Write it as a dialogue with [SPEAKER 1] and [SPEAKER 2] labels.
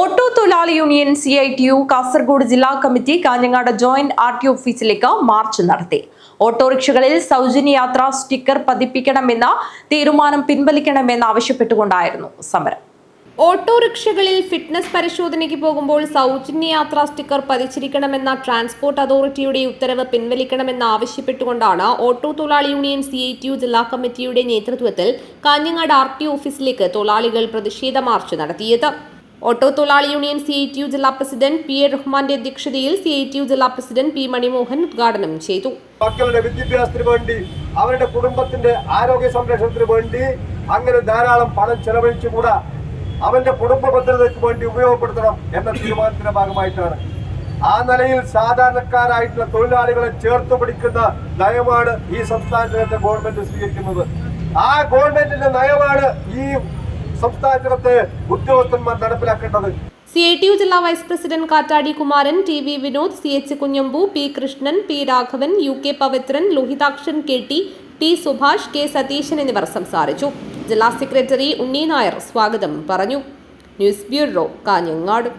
[SPEAKER 1] Auto തൊഴിലാളി union C I T U Kasaragod ജില്ലാ committee Kanhangad joint R T ഓഫീസിലേക്ക് march നടത്തി. ഓട്ടോറിക്ഷകളിൽ സൗജന്യ യാത്രാ സ്റ്റിക്കർ പതിപ്പിക്കണമെന്ന തീരുമാനം പിൻവലിക്കണമെന്ന് ആവശ്യപ്പെട്ടുകൊണ്ടായിരുന്നു സമരം. ഓട്ടോറിക്ഷകളിൽ ഫിറ്റ്നസ് പരിശോധനയ്ക്ക് പോകുമ്പോൾ സൗജന്യ യാത്രാ സ്റ്റിക്കർ പതിച്ചിരിക്കണമെന്ന ട്രാൻസ്പോർട്ട് അതോറിറ്റിയുടെ ഉത്തരവ് പിൻവലിക്കണമെന്ന് ആവശ്യപ്പെട്ടുകൊണ്ടാണ് ഓട്ടോ തൊഴിലാളി union C I T U ജില്ലാ കമ്മിറ്റിയുടെ നേതൃത്വത്തിൽ കാഞ്ഞങ്ങാട് ആർ ടി ഓഫീസിലേക്ക് തൊഴിലാളികൾ പ്രതിഷേധ മാർച്ച് നടത്തിയത്. ഓട്ടോ തൊഴിലാളി union C I T U ജില്ലാ പ്രസിഡന്റ് പി എ റഹ്മാന്റെ അധ്യക്ഷതയിൽ സി ഐ ടി യു ജില്ലാ പ്രസിഡന്റ് പി മണിമോഹൻ ഉദ്ഘാടനം ചെയ്തു.
[SPEAKER 2] മക്കളുടെ വിദ്യാഭ്യാസത്തിന് വേണ്ടി അവരുടെ കുടുംബത്തിന്റെ ആരോഗ്യ സംരക്ഷണത്തിന് വേണ്ടി അങ്ങനെ ധാരാളം പണം ചെലവഴിച്ചുകൂടാ. അവന്റെ കുടുംബ ഭദ്രതയ്ക്ക് വേണ്ടി ഉപയോഗപ്പെടുത്തണം എന്ന തീരുമാനത്തിന്റെ ഭാഗമായിട്ടാണ്. ആ നിലയിൽ സാധാരണക്കാരായിട്ടുള്ള തൊഴിലാളികളെ ചേർത്ത് പിടിക്കുന്ന നയമാണ് ഈ സംസ്ഥാനത്തെ ഗവൺമെന്റ് സ്വീകരിക്കുന്നത്. ആ ഗവൺമെന്റിന്റെ നയമാണ് ഈ സംസ്ഥാനത്തെ ഉദ്യോഗസ്ഥന്മാർ നടപ്പിലാക്കേണ്ടത്.
[SPEAKER 1] സി ഐ ടി യു ജില്ലാ vice president Kattadi Kumaran T V Vinod C H Kunhambu P Krishnan P Raghavan U K Pavithran Lohithakshan K T T Subhash K Satheesan എന്നിവർ സംസാരിച്ചു. ജില്ലാ സെക്രട്ടറി ഉണ്ണി നായർ സ്വാഗതം പറഞ്ഞു. News bureau Kanhangad.